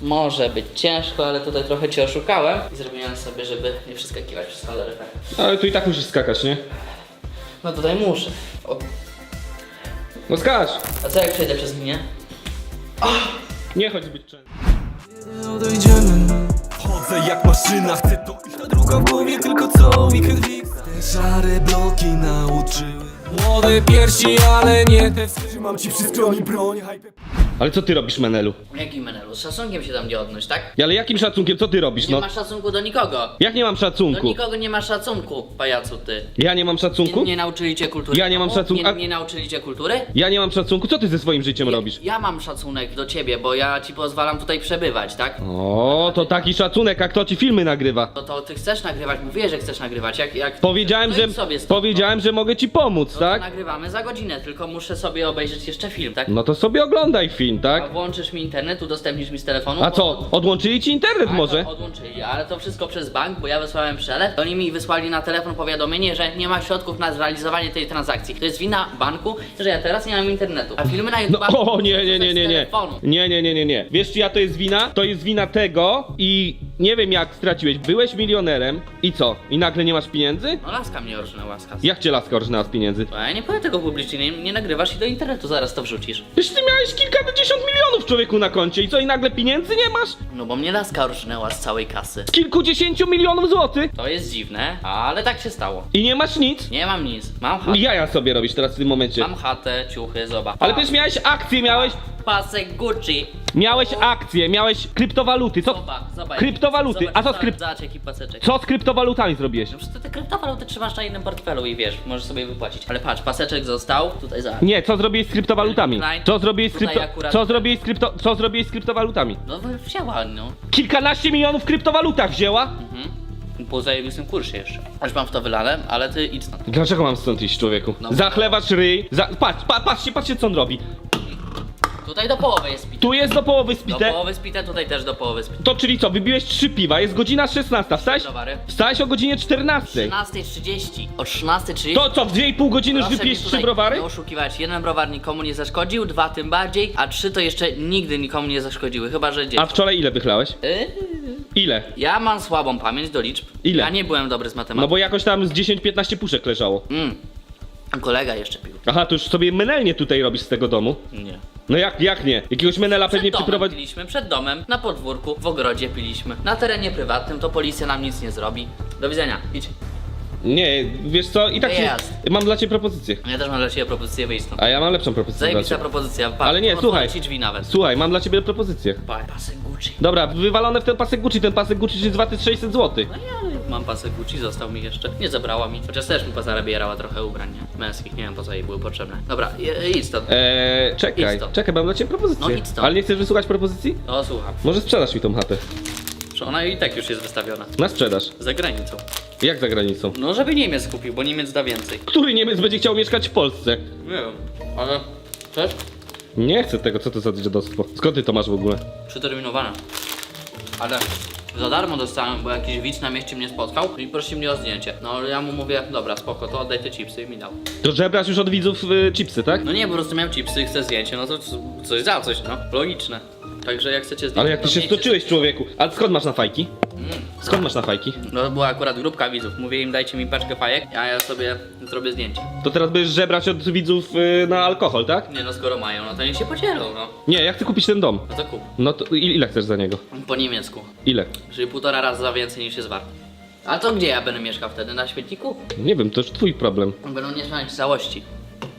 może być ciężko, ale tutaj trochę cię oszukałem i zrobiłem sobie, żeby nie przeskakiwać przez kaloryfer. Ale tu i tak musisz skakać, nie? No tutaj muszę. O, No skacz! a co jak przejdę przez linię? Nie chodź zbyt często. odejdziemy Chodzę jak maszyna, chcę to iść Ta druga w głowie, tylko co weekend fix Te szare bloki nauczyły Młode piersi, ale nie te Trzymam ci przy broń, hype Ale co ty robisz, Menelu? Jakim menelu? Z szacunkiem się tam nie odnoś, tak? Ale jakim szacunkiem, co ty robisz, Nie no? masz szacunku do nikogo. Jak nie mam Do szacunku? nikogo nie masz szacunku, pajacu ty. Ja nie mam Nie, szacunku? nie nauczyli cię kultury. Ja nie mam szacunku, a- Nie, nie nauczyli cię kultury? Ja nie mam szacunku, co ty ze swoim życiem robisz? Ja mam szacunek do ciebie, bo ja ci pozwalam tutaj przebywać, tak? O, to taki szacunek, jak to ci filmy nagrywa. To, to ty chcesz nagrywać, mówię, że chcesz nagrywać. Jak, jak Powiedziałem, no że sobie stąd, powiedziałem, że mogę ci pomóc, no. tak? To nagrywamy za godzinę, tylko muszę sobie obejrzeć jeszcze film, tak? No to sobie oglądaj tak? włączysz mi internet, udostępnisz mi z telefonu. A co, odłączyli ci internet Tak, może? to Odłączyli, ale to wszystko przez bank, bo ja wysłałem przelew. Oni mi wysłali na telefon powiadomienie, że nie ma środków na zrealizowanie tej transakcji. To jest wina banku, że ja teraz nie mam internetu. A filmy na No, YouTube. o nie, nie, nie, nie, nie. Nie, nie, nie, nie, nie. Wiesz, czyja to jest wina? To jest wina tego i nie wiem jak straciłeś. Byłeś milionerem i co? I nagle nie masz pieniędzy? No laska mnie orżnęła z kasy. Jak cię laska orżnęła z pieniędzy? A ja nie powiem tego publicznie, nie, nie nagrywasz i do internetu zaraz to wrzucisz. Przecież ty miałeś kilkadziesiąt milionów człowieku na koncie i co? I nagle pieniędzy nie masz? No bo mnie laska orżnęła z całej kasy. Z kilkudziesięciu milionów złotych To jest dziwne, ale tak się stało. i nie masz nic? Nie mam nic. Mam chatę. Jaja sobie robisz teraz w tym momencie. Mam chatę, ciuchy, zobacz. Ale przecież miałeś akcje, miałeś, pasek Gucci. miałeś akcje, miałeś kryptowaluty. Co, Zobacz, zobacz. Kryptowaluty. Zobacz, A co z Zobacz jaki paseczek. co z kryptowalutami zrobiłeś? No przecież ty te kryptowaluty trzymasz na innym portfelu i wiesz, możesz sobie wypłacić. Ale patrz, paseczek został, tutaj za. Nie, co zrobiłeś z kryptowalutami? Co zrobiłeś z Tutaj krypto... akurat- Co zrobiłeś z krypto... Co zrobiłeś z kryptowalutami? No wy- wzięła, no. Kilkanaście milionów w kryptowalutach wzięła? Mhm. Po zajebistym kursie jeszcze. Aż mam w to wylane, ale ty idź stąd. Dlaczego mam stąd iść, człowieku? No. Zachlewasz ryj, za... patrz, pa, patrzcie, patrzcie co on robi. Tutaj do połowy jest spite. Tu jest do połowy Do spite. połowy spite, tutaj też do połowy spite. To czyli co, wybiłeś trzy piwa, jest godzina 16, wstałeś? Wstałeś o godzinie 14. 13.30. O 13.30. To co, w 2,5 godziny już Proszę wypijesz mi trzy tutaj browary? Nie oszukiwać. Jeden browar nikomu nie zaszkodził, dwa tym bardziej, a trzy to jeszcze nigdy nikomu nie zaszkodziły, chyba że dzieci. A wczoraj ile wychlałeś? Yy, Ile? ja mam słabą pamięć do liczb. Ile? Ja nie byłem dobry z matematyki. No bo jakoś tam z 10-15 puszek leżało. Mm. Kolega jeszcze pił. Aha, to już sobie menelnie tutaj robisz z tego domu. Nie. No jak, jak nie? Jakiegoś menela pewnie Przed domem przyprowadzi... piliśmy, przed domem, na podwórku, w ogrodzie piliśmy. Na terenie prywatnym to policja nam nic nie zrobi. Do widzenia, idź. Nie, wiesz co, i tak się... Wyjazd. Mam dla ciebie propozycję. Ja też mam dla ciebie propozycję wyjść stąd. A ja mam lepszą propozycję dla Zajebista ciebie. propozycja, pa, Ale nie, otworzę słuchaj. ci drzwi nawet. Słuchaj, mam dla ciebie propozycję. Pa, pasek Gucci. Dobra, wywalone w ten pasek Gucci, ten pasek Gucci jest warty 600 zł. No ja mam pasek Gucci, został mi jeszcze. Nie zabrała mi. Chociaż też mi pozarabierała trochę ubrań nie? męskich, nie wiem po co jej były potrzebne. Dobra, je- idź stąd. Eee, czekaj, Idź stąd. czekaj, mam dla ciebie propozycję. No idź stąd. Ale nie chcesz wysłuchać propozycji? No słucham. Może sprzedasz mi tą chatę. Że ona i tak już jest wystawiona. Na sprzedaż. Za granicą. Jak za granicą? No żeby Niemiec kupił, bo Niemiec da więcej. Który Niemiec będzie chciał mieszkać w Polsce? Nie wiem, ale... Chcesz? Nie chcę tego, co to za dziadostwo. Skąd ty to masz w ogóle? Przeterminowane. Ale za darmo dostałem, bo jakiś widz na mieście mnie spotkał i prosi mnie o zdjęcie. No ale ja mu mówię, dobra, spoko, to oddaj te chipsy i mi dał. To żebrasz już od widzów y, chipsy, tak? No nie, po prostu miałem chipsy i chcę zdjęcie, no to c- coś za coś, no. Logiczne. Także jak chcecie zdjęcie, Ale jak ty się stoczyłeś, człowieku. A skąd masz na fajki? Skąd masz na fajki? No to była akurat grupka widzów. Mówię im dajcie mi paczkę fajek, a ja sobie zrobię zdjęcie. To teraz będziesz żebrać od widzów y, na alkohol, tak? Nie no, skoro mają, no to niech się podzielą, no. Nie, ja chcę kupić ten dom. No to kup. No to i- ile chcesz za niego? Po niemiecku. Ile? Czyli półtora razy za więcej niż jest wart. A to gdzie ja będę mieszkał wtedy? Na śmietniku? Nie wiem, to już twój problem. Będą nie znać całości.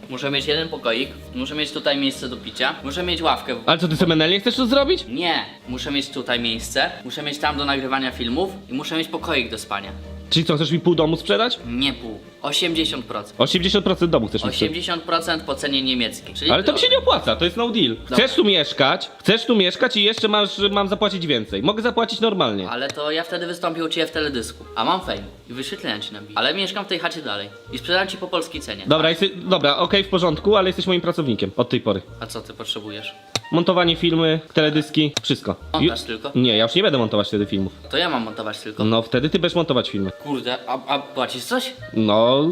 Muszę mieć jeden pokoik, muszę mieć tutaj miejsce do picia, muszę mieć ławkę. Ale co, ty semenelnie chcesz to zrobić? Nie, muszę mieć tutaj miejsce, muszę mieć tam do nagrywania filmów i muszę mieć pokoik do spania. Czyli co, chcesz mi pół domu sprzedać? Nie pół, 80%. 80% domu chcesz mi sprzedać. 80% po cenie niemieckiej. Czyli Ale to mi się nie opłaca, to jest no deal. Chcesz tu mieszkać, chcesz tu mieszkać i jeszcze masz, mam zapłacić więcej. Mogę zapłacić normalnie. Ale to ja wtedy wystąpię u Ciebie w teledysku, a mam fame i wyświetlenia Ci nabiję. Ale mieszkam w tej chacie dalej i sprzedam Ci po polskiej cenie. Dobra, jesteś, dobra, okej, w porządku, ale jesteś moim pracownikiem od tej pory. A co Ty potrzebujesz? Montowanie filmy, teledyski, wszystko. Montaż Ju- tylko? Nie, ja już nie będę montować wtedy filmów. To ja mam montować tylko. No wtedy ty będziesz montować filmy. Kurde, a, a płacisz coś? No,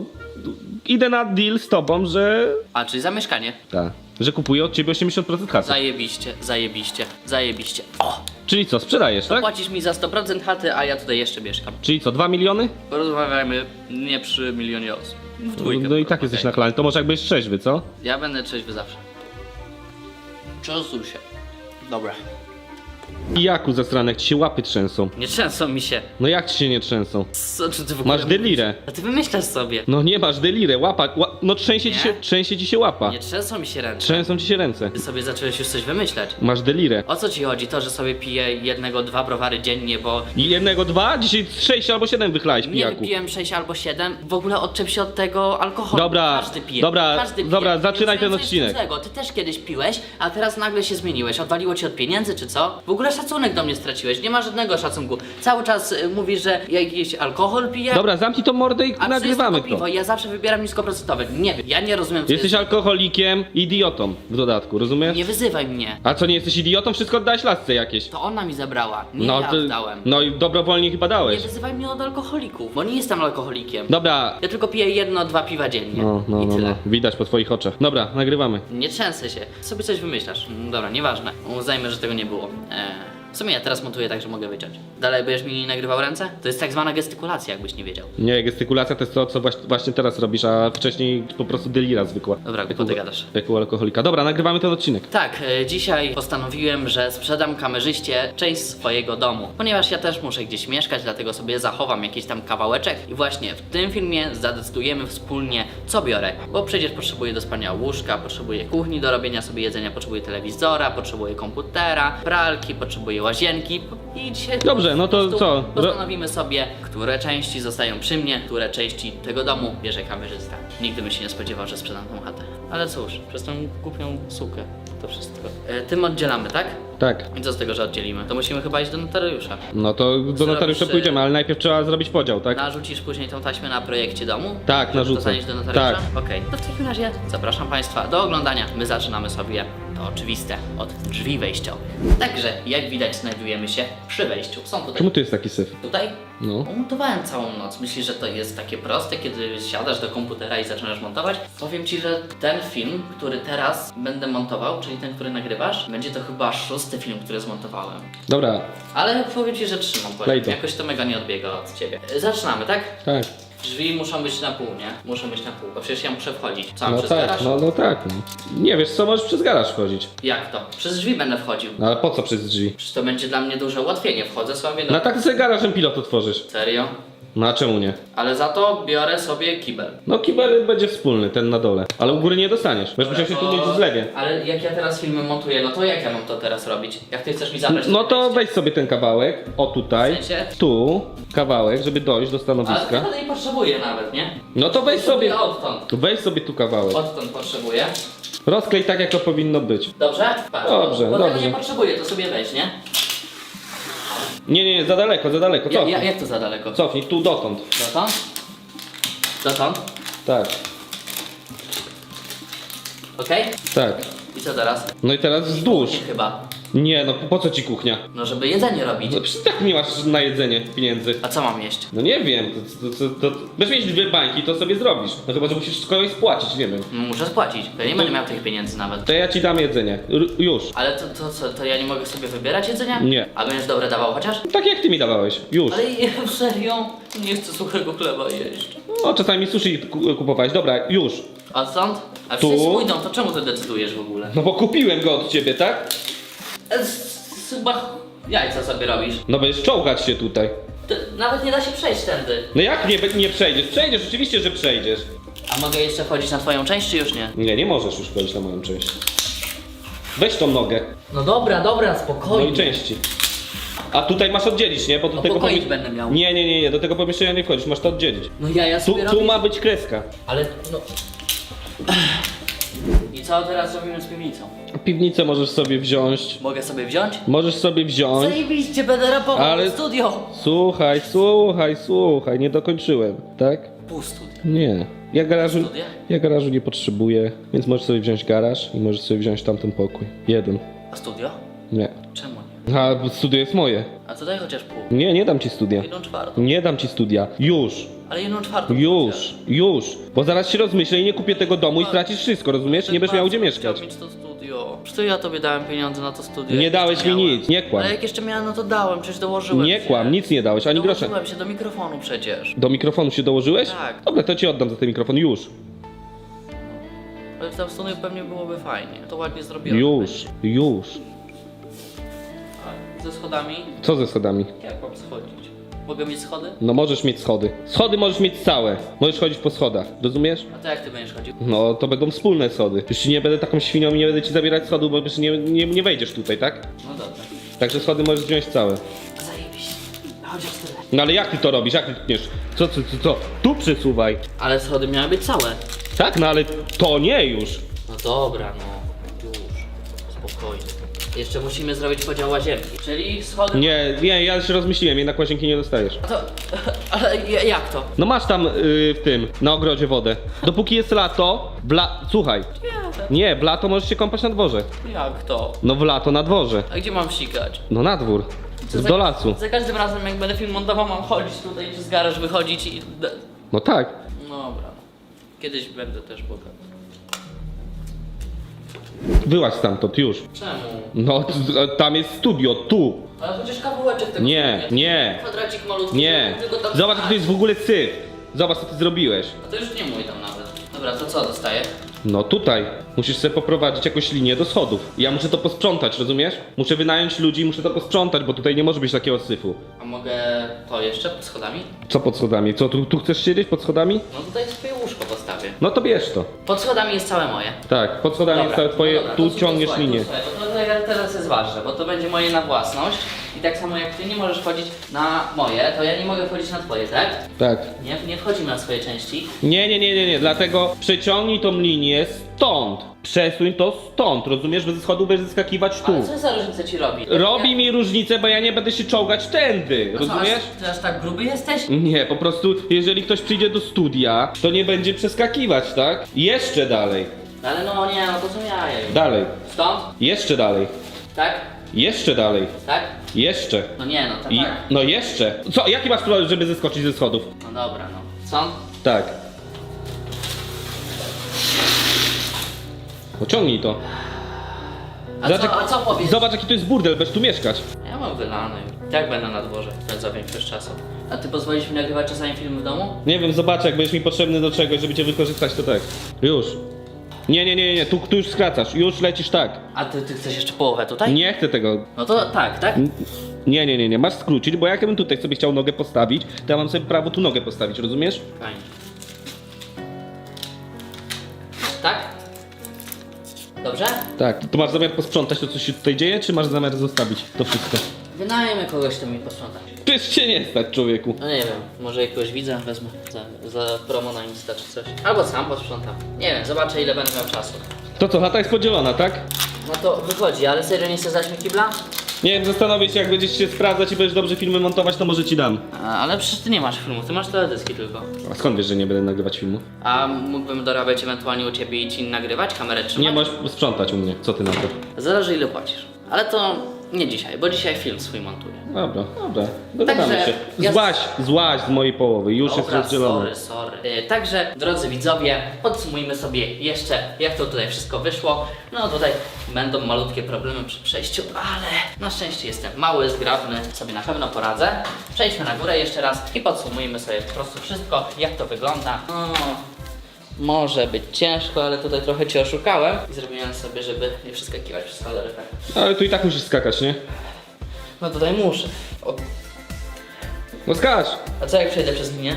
idę na deal z tobą, że... A, czyli za mieszkanie. Tak, że kupuję od ciebie 80% kasy. Zajebiście, zajebiście, zajebiście. O! Czyli co, sprzedajesz, tak? Płacisz mi za 100% chaty, a ja tutaj jeszcze mieszkam. Czyli co, 2 miliony? Porozmawiajmy nie przy milionie osób. W dwójkę. No i tak jesteś na klanie, to może jakbyś trzeźwy, co? Ja będę trzeźwy zawsze. Częstuj się. Dobra. I jaku zasranek ci się łapy trzęsą. Nie trzęsą mi się. No jak ci się nie trzęsą? Co, czy ty w ogóle Masz delirę. A ty wymyślasz sobie. No nie masz delirę, łapa, ła, no trzęsie ci, Nie? się, trzęsie ci się łapa. Nie trzęsą mi się ręce. Trzęsą ci się ręce. Ty sobie zacząłeś już coś wymyślać. Masz delirę. O co ci chodzi? To, że sobie piję jednego, dwa browary dziennie, bo I jednego dwa? Dzisiaj sześć albo siedem wychlałeś, nie pijaku. wypiłem 6 albo 7. W ogóle odczep się od tego alkoholu. Dobra, Każdy pije. dobra, Każdy pije. dobra, Więc zaczynaj ten odcinek. Ty też kiedyś piłeś, a teraz nagle się zmieniłeś. Odwaliło ci od pieniędzy, czy co? W ogóle szacunek do mnie straciłeś. Nie ma żadnego szacunku. Cały czas y, mówisz, że ja jakiś alkohol piję. Dobra, zamknij tą mordę i a nagrywamy wszystko to. piwo. Ja zawsze wybieram niskoprocentowe. Nie wiem, ja nie rozumiem. co Jesteś jest... alkoholikiem, idiotą w dodatku, rozumiesz? Nie wyzywaj mnie. A co, nie jesteś idiotą? Wszystko oddałeś lasce jakieś. To ona mi zabrała. Nie No, ja oddałem. no i dobrowolnie chyba Nie dałeś. wyzywaj mnie od alkoholików, bo nie jestem alkoholikiem. Dobra. Ja tylko piję jedno, dwa piwa dziennie. No, no, I no, tyle. no, widać po twoich oczach. Dobra, nagrywamy. Nie trzęsę się. Sobie coś wymyślasz. Mm, Dobra, nieważne. Uznajmy, że tego nie było. Eee, w sumie ja teraz montuję tak, że mogę wyciąć. Dalej będziesz mi nagrywał ręce? To jest tak zwana gestykulacja, jakbyś nie wiedział. Nie, gestykulacja to jest to, co właśnie teraz robisz, a wcześniej po prostu delira zwykła. Dobra, Jak głupoty u- gadasz. Jak u alkoholika. Dobra, nagrywamy ten odcinek. Tak, e, dzisiaj postanowiłem, że sprzedam kamerzyście część swojego domu. Ponieważ ja też muszę gdzieś mieszkać, dlatego sobie zachowam jakiś tam kawałeczek. I właśnie w tym filmie zadecydujemy wspólnie, co biorę. Bo przecież potrzebuję do spania łóżka, potrzebuję kuchni do robienia sobie jedzenia, potrzebuję telewizora, potrzebuję komputera, pralki, potrzebuję łazienki. I dzisiaj Dobrze, no to po co? Postanowimy sobie, które części zostają przy mnie, które części tego domu bierze kamerzysta. Nigdy bym się nie spodziewał, że sprzedam tą chatę. Ale cóż, przez tą głupią sukę to wszystko. E, tym oddzielamy, tak? Tak. I co z tego, że oddzielimy? To musimy chyba iść do notariusza. No to do notariusza Zrobisz, pójdziemy, e, ale najpierw trzeba zrobić podział, tak? Narzucisz później tą taśmę na projekcie domu? Tak, Żeby narzucę. To zanieść do notariusza? Tak. Okej, to w takim razie zapraszam Państwa do oglądania. My zaczynamy sobie, to oczywiste, od drzwi wejściowych. Także, jak widać, znajdujemy się przy wejściu. Są tutaj Czemu tu jest taki syf? Tutaj? No. Montowałem całą noc. Myślisz, że to jest takie proste, kiedy siadasz do komputera i zaczynasz montować? Powiem Ci, że ten film, który teraz będę montował, czyli ten, który nagrywasz, będzie to chyba szósty film, który zmontowałem. Dobra, Ale powiem Ci, że trzymam Daj poziom. to. Jakoś to mega nie odbiega od Ciebie. Zaczynamy, tak? tak. Drzwi muszą być na pół, nie? Muszą być na pół, bo przecież ja muszę wchodzić. Co, No przez tak, garaż? no, no tak. No. Nie wiesz co, możesz przez garaż wchodzić. Jak to? Przez drzwi będę wchodził. No ale po co przez drzwi? Przecież to będzie dla mnie duże ułatwienie. Wchodzę sobie do... No tak sobie garażem pilot otworzysz. Serio? No a czemu nie? Ale za to biorę sobie kibel. No kibel będzie wspólny, ten na dole. Ale u góry nie dostaniesz. Będziesz musiał się tu mieć w zlewie. Ale jak ja teraz filmy montuję, no to jak ja mam to teraz robić? Jak ty chcesz mi zabrać No to wejście? weź sobie ten kawałek, o tutaj, W sensie? tu, kawałek, żeby dojść do Ale stanowiska. tego nie potrzebuję nawet, nie? No to weź sobie, Odtąd. weź sobie tu kawałek. Odtąd potrzebuję. Rozklej tak, jak to powinno być. Dobrze? Patrz, Dobrze, bo, bo tego dobrze. nie potrzebuję, to sobie weź, nie? Nie, nie, nie, za daleko, za daleko, Ja, cofnij. ja, jak to za daleko? Cofnij, tu dotąd. Dotąd? Dotąd? Tak, Okej? tak. I co teraz? No i teraz wzdłuż. Nie chyba. Nie, no po co ci kuchnia? No żeby jedzenie robić. No przecież tak nie masz na jedzenie pieniędzy. A co mam jeść? No nie wiem, to, to, to, to, będziesz mieć dwie bańki, to sobie zrobisz. No chyba, że musisz kogoś spłacić, nie wiem. No, Muszę spłacić. Ja nie będę miał tych pieniędzy nawet. To ja ci dam jedzenie. R już. Ale to, to co, to ja nie mogę sobie wybierać jedzenia? Nie. A będziesz dobre dawał chociaż? Tak jak ty mi dawałeś. Już. Ale ja serio nie chcę suchego chleba jeść. O, czasami sushi ku- kupowałeś. Dobra, już. A stąd? A Tu? wszyscy pójdą, to czemu ty decydujesz w ogóle? No bo kupiłem go od ciebie, tak? Chyba jajca sobie robisz. No będziesz czołgać się tutaj. Ty, nawet nie da się przejść tędy. No jak nie, nie przejdziesz? Przejdziesz, oczywiście, że przejdziesz. A mogę jeszcze wchodzić na twoją część, czy już nie? Nie, nie możesz już wchodzić na moją część. Weź tą nogę. No dobra, dobra, No spokojnie. i części. A tutaj masz oddzielić, nie? Bo do No tego pokoik będę miał. Nie, nie, nie, nie, do tego pomieszczenia nie wchodzisz, masz to oddzielić. No ja, ja Tu, sobie tu ma być kreska. Ale no... Co teraz robimy z piwnicą? Piwnicę możesz sobie wziąć. Mogę sobie wziąć? Możesz sobie wziąć. Zajebiście, będę rapował Ale- Ale... studio! Słuchaj, słuchaj, słuchaj, nie dokończyłem, tak? Pół studia. Nie. Ja garażu, Studia? ja garażu nie potrzebuję, więc możesz sobie wziąć garaż i możesz sobie wziąć tamten pokój. Jeden. A studio? Nie. Czemu nie? A studio jest moje. A to daj chociaż pół. Nie, nie dam ci studia. Jedną czwartą. Nie dam ci studia. Już. Ale jedną czwartą. Już. Już. Bo zaraz się rozmyślę i nie kupię tego domu i stracisz wszystko, rozumiesz? Nie będziesz miał gdzie mieszkać. Mieć to studio. Przecież to ja tobie dałem pieniądze na to studio. Nie dałeś mi miałem. nic, nie kłam. Ale jak jeszcze miałem, no to dałem, przecież dołożyłem Nie się. kłam, nic nie dałeś, ani grosza. Dołożyłem się do mikrofonu przecież. Do mikrofonu się dołożyłeś? Tak. Dobra, to ci oddam za ten mikrofon już. Ale tam w studiu pewnie byłoby fajnie. To ładnie zrobione. Już, już. Ze schodami? Co ze schodami? Jak mam schodzić? Mogę mieć schody? No możesz mieć schody. Schody możesz mieć całe. Możesz chodzić po schodach, rozumiesz? A to jak ty będziesz chodził? No to będą wspólne schody. Już ci nie będę taką świnią i nie będę ci zabierać schodów, bo już nie, nie, nie wejdziesz tutaj, tak? No dobra. Także schody możesz wziąć całe. Zajebiście. Chociaż tyle. No ale jak ty to robisz? Jak ty tniesz? Co, co, co, co? Tu przesuwaj. Ale schody miały być całe. Tak, no ale to nie już. No dobra, no. Już. Spokojnie. Jeszcze musimy zrobić podział łazienki. Czyli schody... Nie, nie, ja się rozmyśliłem, jednak łazienki nie dostajesz. A to... Ale ja- jak to? No masz tam yy, w tym, na ogrodzie wodę. Dopóki jest lato, w la... Słuchaj. Nie, w lato możesz się kąpać na dworze. Jak to? No w lato na dworze. A gdzie mam sikać? No na dwór. Za- Do lasu. Za każdym razem jak będę film montował mam chodzić tutaj przez garaż, wychodzić i... No tak. Dobra. no. Kiedyś będę też bogaty. Wyłaź stamtąd już. Czemu? No, t- tam jest studio, tu. Ale chociaż kawałeczek tego Nie, studia. nie, Kwadracik malutki. nie. Tylko Zobacz, jak to jest w ogóle syf. Zobacz, co ty zrobiłeś. A to już nie mój tam nawet. Dobra, to co dostaję? No tutaj. Musisz sobie poprowadzić jakąś linię do schodów. Ja muszę to posprzątać, rozumiesz? Muszę wynająć ludzi muszę to posprzątać, bo tutaj nie może być takiego syfu. A mogę to jeszcze pod schodami? Co pod schodami? Co, tu, tu chcesz siedzieć pod schodami? No tutaj swoje łóżko postawię. No to bierz to. Pod schodami jest całe moje. Tak, pod schodami jest całe twoje, no dobra, tu to- to ciągniesz słuchaj, linię. Słuchaj, to teraz- teraz jest ważne, bo to będzie moje na własność. I tak samo jak ty nie możesz wchodzić na moje, to ja nie mogę wchodzić na twoje, tak? Tak. Nie, nie wchodzimy na swoje części. Nie, nie, nie, nie, nie, dlatego przeciągnij tą linię stąd. Przesuń to stąd, rozumiesz? Bez schodów będziesz zeskakiwać tu. Ale co za różnica ci robi? Robi Ja- mi różnicę, bo ja nie będę się czołgać tędy, A co, rozumiesz? aż- Ty aż tak gruby jesteś? Nie, po prostu jeżeli ktoś przyjdzie do studia, to nie będzie przeskakiwać, tak? Jeszcze dalej, Ale no nie, no to są jaja. już. dalej, Stąd? jeszcze dalej, Tak? jeszcze dalej, Tak? jeszcze. No nie, no tak. I, tak. no jeszcze. Co, jaki masz problem, żeby zeskoczyć ze schodów? No dobra, no. Stąd? Tak. No ciągnij to. A Zobacz, co, a co powiesz? Zobacz jaki to jest burdel, będziesz tu mieszkać. Ja mam wylany. Tak będę na dworze za większość czasu. A ty pozwolisz mi nagrywać czasami filmy w domu? Nie wiem, zobacz, jak będziesz mi potrzebny do czegoś, żeby cię wykorzystać, to tak. Już. Nie, nie, nie, nie, tu, tu już skracasz, już lecisz tak. A ty, ty chcesz jeszcze połowę tutaj? Nie chcę tego. No to tak, tak? Nie, nie, nie, nie, masz skrócić, bo jak ja bym tutaj sobie chciał nogę postawić, to ja mam sobie prawo tu nogę postawić, rozumiesz? Fajnie. Tak? Dobrze? Tak. To masz zamiar posprzątać to, co się tutaj dzieje, czy masz zamiar zostawić to wszystko? Wynajemy kogoś, kto mi posprząta. Przecież cię nie stać, człowieku. No nie wiem, może jakiegoś widza wezmę za, za promo na Insta czy coś. Albo sam posprzątam. Nie wiem, zobaczę ile będę miał czasu. To co, chata jest podzielona, tak? No to wychodzi, ale serio nie chcesz dać mi kibla? Nie wiem, zastanowię się, jak będziesz się sprawdzać i będziesz dobrze filmy montować, to może ci dam. A, ale przecież ty nie masz filmu, ty masz teledyski tylko. A skąd wiesz, że nie będę nagrywać filmu? A mógłbym dorabiać ewentualnie u ciebie i ci nagrywać, kamerę trzymać? Nie możesz sprzątać u mnie, co ty na to? Zależy ile płacisz. Ale to nie dzisiaj, bo dzisiaj film swój montuję. Dobra, dobra, dogadamy Także się. ja- Złaź, złaź z mojej połowy, już jest Dobra, rozdzielone. sorry, sorry. E, Także, drodzy widzowie, podsumujmy sobie jeszcze, jak to tutaj wszystko wyszło. No tutaj będą malutkie problemy przy przejściu, ale na szczęście jestem mały, zgrabny, sobie na pewno poradzę. Przejdźmy na górę jeszcze raz i podsumujmy sobie po prostu wszystko, jak to wygląda. No, może być ciężko, ale tutaj trochę Cię oszukałem i zrobiłem sobie, żeby nie przeskakiwać przez kaloryfer. Ale tu i tak musisz skakać, nie? No tutaj muszę. O, No skacz! a co jak przejdę przez linię?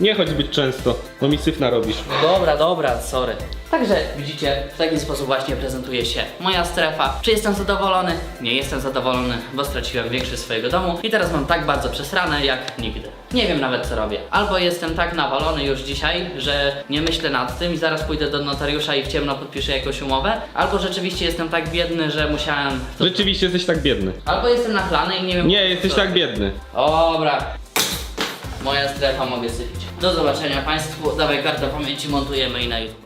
Nie chodź zbyt często, bo mi syf narobisz. No dobra, dobra, sorry. Także widzicie, w taki sposób właśnie prezentuje się moja strefa. Czy jestem zadowolony? Nie jestem zadowolony, bo straciłem większość swojego domu i teraz mam tak bardzo przesrane jak nigdy. Nie wiem nawet co robię. Albo jestem tak nawalony już dzisiaj, że nie myślę nad tym i zaraz pójdę do notariusza i w ciemno podpiszę jakąś umowę, albo rzeczywiście jestem tak biedny, że musiałem... Rzeczywiście jesteś tak biedny. Albo jestem nachlany i nie wiem... Nie, jesteś tak biedny. Dobra. Moja strefa mogę sypić. Do zobaczenia Państwu. Dawaj kartę pamięci, montujemy i na YouTube.